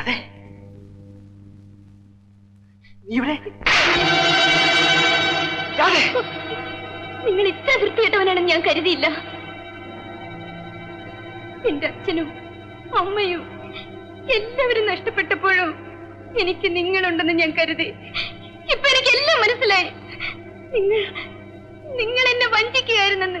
അതെ ഇവിടെ നിങ്ങൾ ഇത്ര വൃത്തിയിട്ടവനാണെന്ന് ഞാൻ കരുതിയില്ല. എന്റെ അച്ഛനും അമ്മയും എല്ലാവരും നഷ്ടപ്പെട്ടപ്പോഴും എനിക്ക് നിങ്ങളുണ്ടെന്ന് ഞാൻ കരുതി. ഇപ്പൊ എനിക്ക് എല്ലാം മനസ്സിലായി. നിങ്ങൾ നിങ്ങൾ എന്നെ വഞ്ചിക്കുകയായിരുന്നെന്ന്.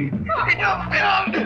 രാധേ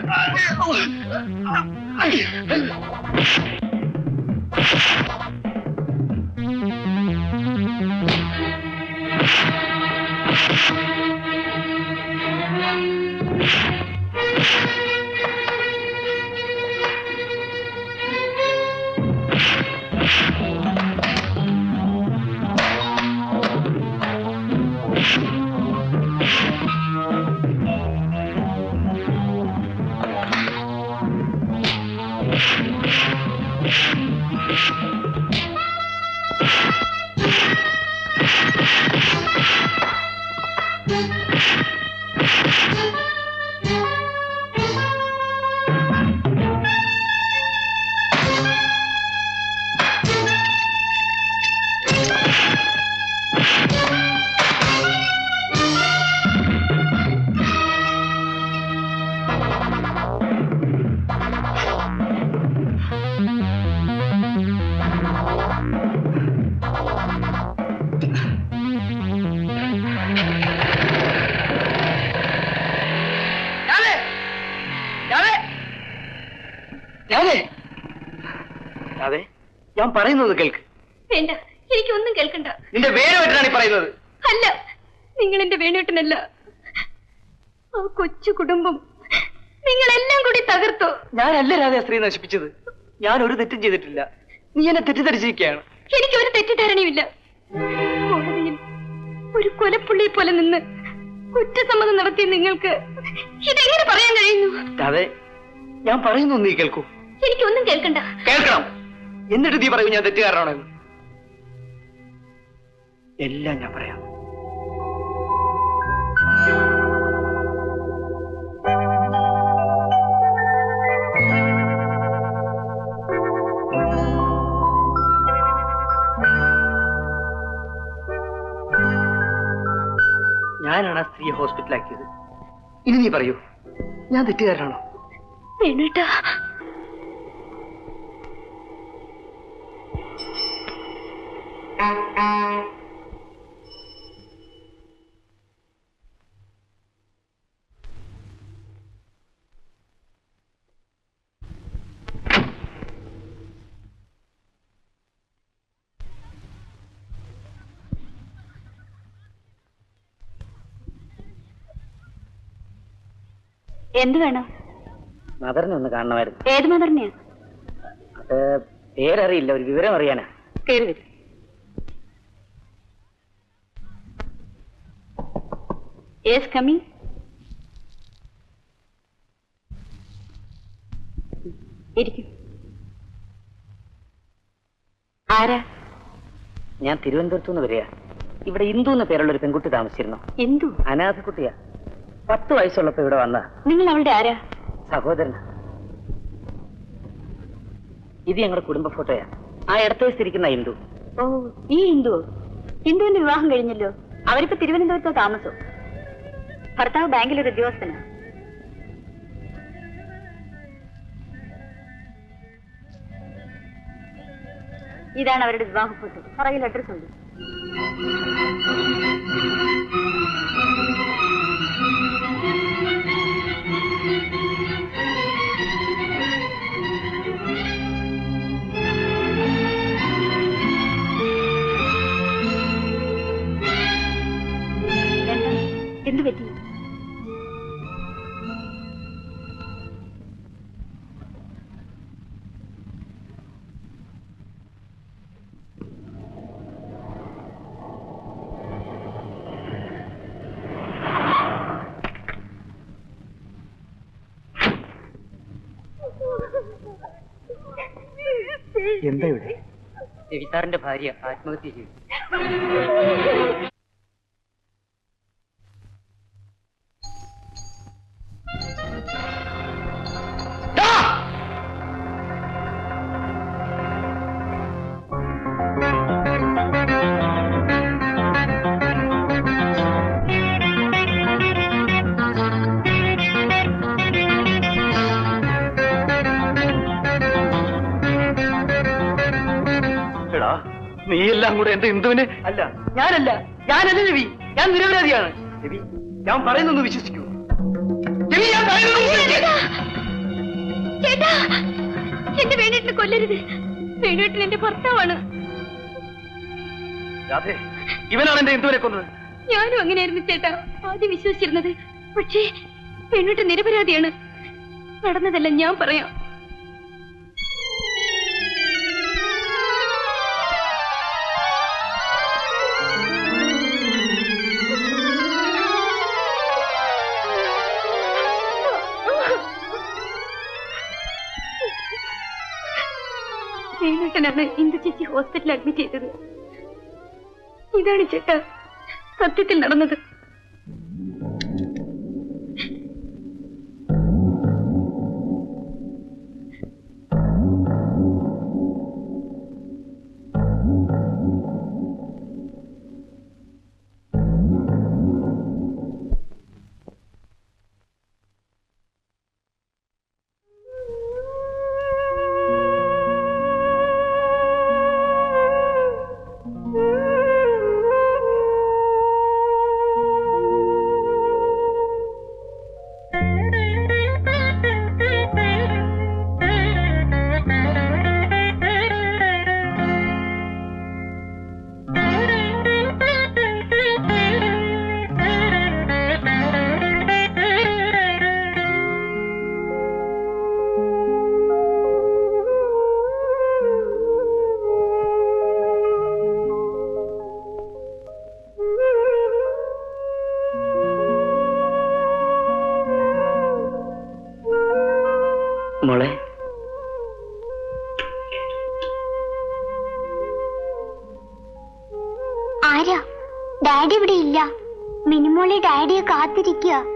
ഞാൻ പറയുന്നത് കേൾക്ക്. വേണ്ട എനിക്കൊന്നും കേൾക്കണ്ട. നിന്റെ വേണുവേട്ടനാണ് ഈ പറയുന്നത്. അല്ല നിങ്ങൾ എന്റെ വേണുവേട്ടനല്ല. ആ കൊച്ചു കുടുംബം നിങ്ങളെല്ലാം കൂടി തകർത്തു. ഞാനല്ല രാധ സ്ത്രീ നശിപ്പിച്ചത്. ഞാൻ ഒരു തെറ്റും ചെയ്തിട്ടില്ല. നീ എന്നെ തെറ്റിദ്ധരിച്ചിരിക്കുകയാണ്. എനിക്ക് ഒരു തെറ്റിദ്ധാരണയുമില്ല. കോടതിയിൽ ഒരു കൊലപ്പുള്ളിയെ പോലെ നിന്ന് കുറ്റസമ്മതം നടത്തിയ നിങ്ങൾക്ക് ഇതെങ്ങനെ പറയാൻ കഴിയുന്നു? അതെ ഞാൻ പറയുന്നു നീ കേൾക്കൂ. എനിക്കൊന്നും കേൾക്കണ്ട. കേൾക്കണം. എന്നിട്ട് നീ പറയൂ ഞാൻ തെറ്റുകാരനാണെന്ന് എല്ലാം ഞാൻ പറയാം. ഞാനാണ് ആ സ്ത്രീയെ ഹോസ്പിറ്റലാക്കിയത്. ഇനി നീ പറയൂ ഞാൻ തെറ്റുകാരനാണോ? വേണേട്ടാ. എന്ത് വേണം? മദറിനെ ഒന്ന് കാണണമായിരുന്നു. ഏത് മദറിനെയാ? അത് പേരറിയില്ല ഒരു വിവരം അറിയാനാ. കയറി വരും യെസ് coming. ഇരിക്കും. ആരാ? ഞാൻ തിരുവനന്തപുരത്തു നിന്ന് വരിക. ഇവിടെ ഇന്ദു എന്ന പേരുള്ള ഒരു പെൺകുട്ടി താമസിച്ചിരുന്നു. ഇന്ദു? അനാഥ കുട്ടിയാ പത്ത് വയസ്സുള്ളപ്പോ ഇവിടെ വന്ന. നിങ്ങൾ അവളുടെ ആരാ? സഹോദരൻ. ഇത് ഞങ്ങളുടെ കുടുംബ ഫോട്ടോയാ. ആ ഇടത്ത് വെച്ചിരിക്കുന്ന ഇന്ദു. ഓ ഈ ഇന്ദു. ഇന്ദുവിന്റെ വിവാഹം കഴിഞ്ഞല്ലോ. അവരിപ്പോ തിരുവനന്തപുരത്തോ താമസം. ഭർത്താവ് ബാങ്കിലൊരു ഉദ്യോഗസ്ഥനാ ഇതാണ് അവരുടെ വിവാഹ ഫോട്ടോ പറയിൽ അഡ്രസ് എന്താ ഇവിടെ? രവിസാറിന്റെ ഭാര്യ ആത്മഹത്യ ചെയ്തു. നീ എല്ലാം കൂടെ എന്റെ ഇന്ദുവിനെ? അല്ല ഞാനല്ല. ഞാനല്ല രവി. ഞാൻ നിരപരാധിയാണ്. രവി ഞാൻ പറയുന്നൊന്ന് വിശ്വസിക്കൂ. രവി ഞാൻ. ചേട്ടാ എന്റെ വേണേട്ടിനെ കൊല്ലരുത്. വേണേട്ടൻ എന്റെ ഭർത്താവാണ്. രാധേ ഇവനാണ് എന്റെ ഇന്ദുവിനെ കൊന്നത്. ഞാനും അങ്ങനെയായിരുന്നു ചേട്ടാ ആദ്യം വിശ്വസിച്ചിരുന്നത്. പക്ഷേ പെണ്ണിട്ട് നിരപരാധിയാണ്. നടന്നതല്ല ഞാൻ പറയാം. വേണേട്ടനാണ് ഇന്ദു ചേച്ചി ഹോസ്പിറ്റലിൽ അഡ്മിറ്റ് ചെയ്തത്. ഇതാണ് ചേട്ടാ സത്യത്തിൽ നടന്നത്. മിനിമോളി ഡാഡിയെ കാത്തിരിക്കുക.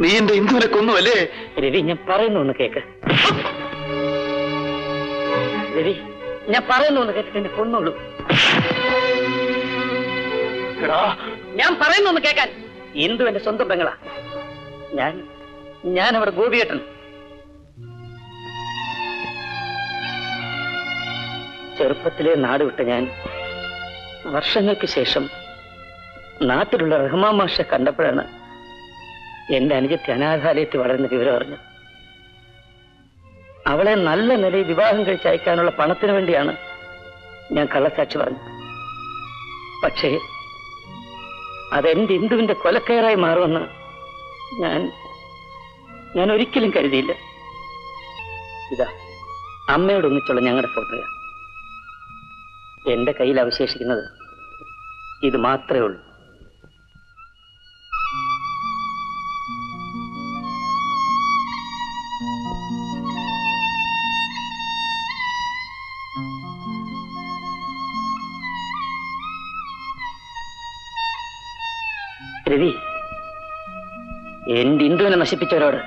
നീ എന്റെ ഇന്ദുവിനെ കൊന്നുവല്ലേ? രവി ഞാൻ പറയുന്നു ഒന്ന് കേക്ക്. രവി ഞാൻ പറയുന്നു ഒന്ന് കേട്ടിട്ട് എന്നെ കൊന്നോളൂ. എടാ. ഞാൻ പറയുന്നു ഒന്ന് കേക്കാൻ ഇന്ദു എന്റെ സ്വന്തം പെങ്ങളാ. ഞാൻ ഞാൻ അവിടെ ഗോപിയേട്ടൻ. ചെറുപ്പത്തിലെ നാട് വിട്ട ഞാൻ വർഷങ്ങൾക്ക് ശേഷം നാട്ടിലുള്ള റഹ്മാൻ മാഷെ കണ്ടപ്പോഴാണ് എന്റെ അനുജത്തി അനാഥാലയത്തിൽ വളരുന്ന വിവരം അറിഞ്ഞു. അവളെ നല്ല നിലയിൽ വിവാഹം കഴിച്ച് അയക്കാനുള്ള പണത്തിന് വേണ്ടിയാണ് ഞാൻ കള്ളസാക്ഷി പറഞ്ഞു പക്ഷേ അതെന്റെ ഇന്ദുവിന്റെ കൊലക്കയറായി മാറുമെന്ന് ഞാൻ ഞാൻ ഒരിക്കലും കരുതിയില്ല. ഇതാ അമ്മയോട് ഒന്നിച്ചുള്ള ഞങ്ങളുടെ ഫോട്ടോയാ. എന്റെ കയ്യിൽ അവശേഷിക്കുന്നത് ഇത് മാത്രമേ ഉള്ളൂ. രവി എന്റെ ഇന്ദുവിനെ നശിപ്പിച്ചവരോട്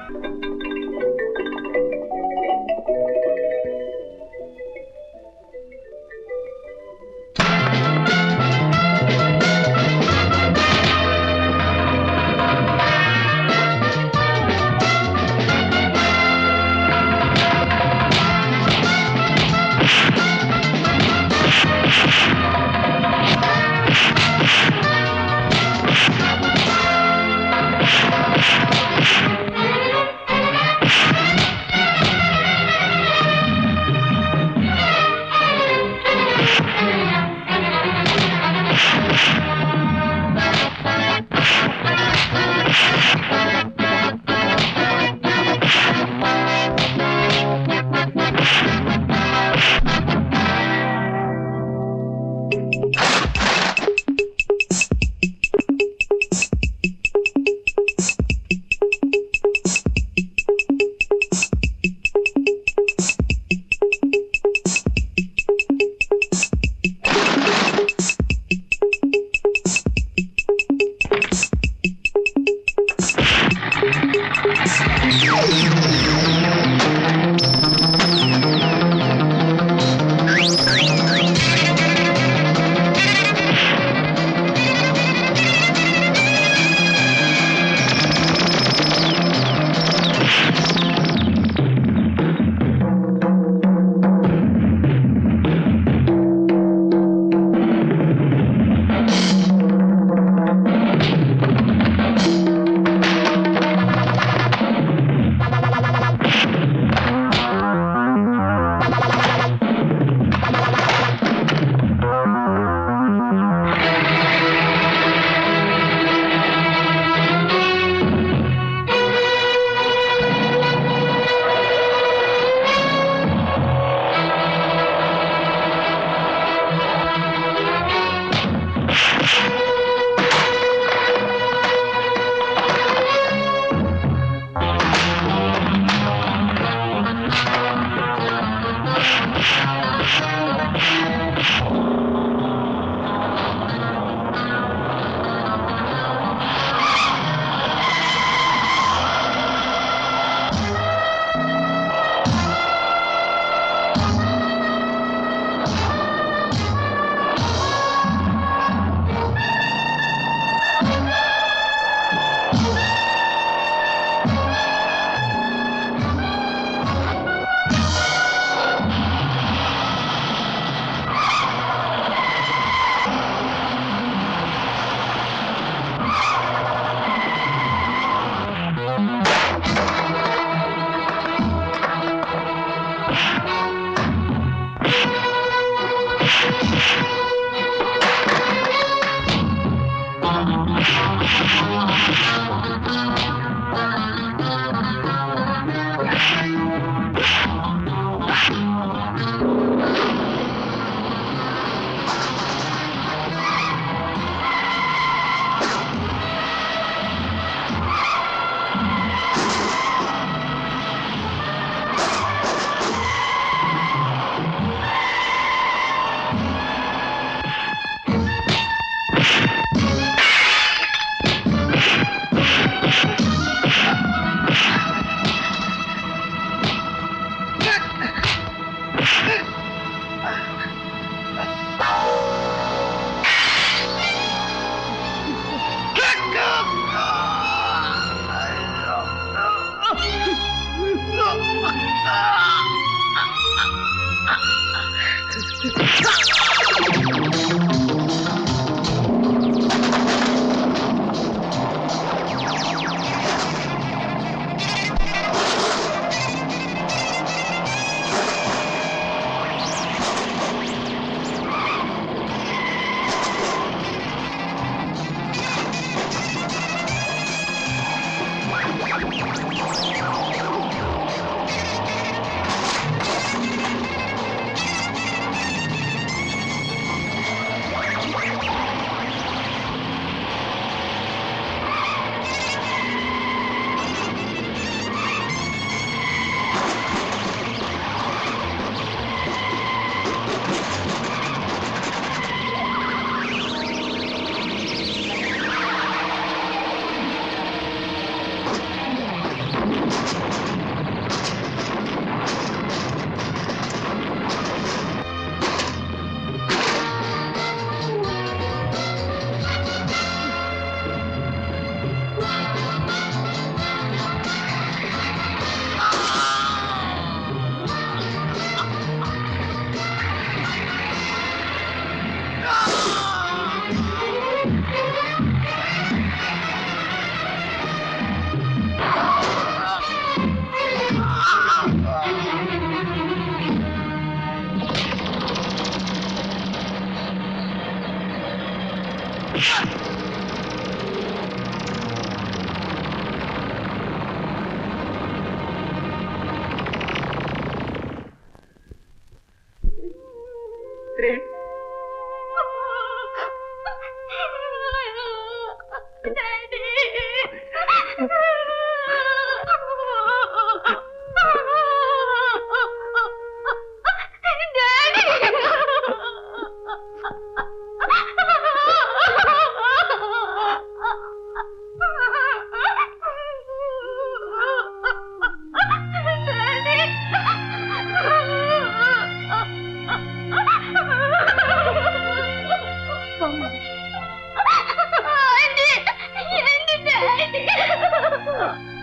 Yeah.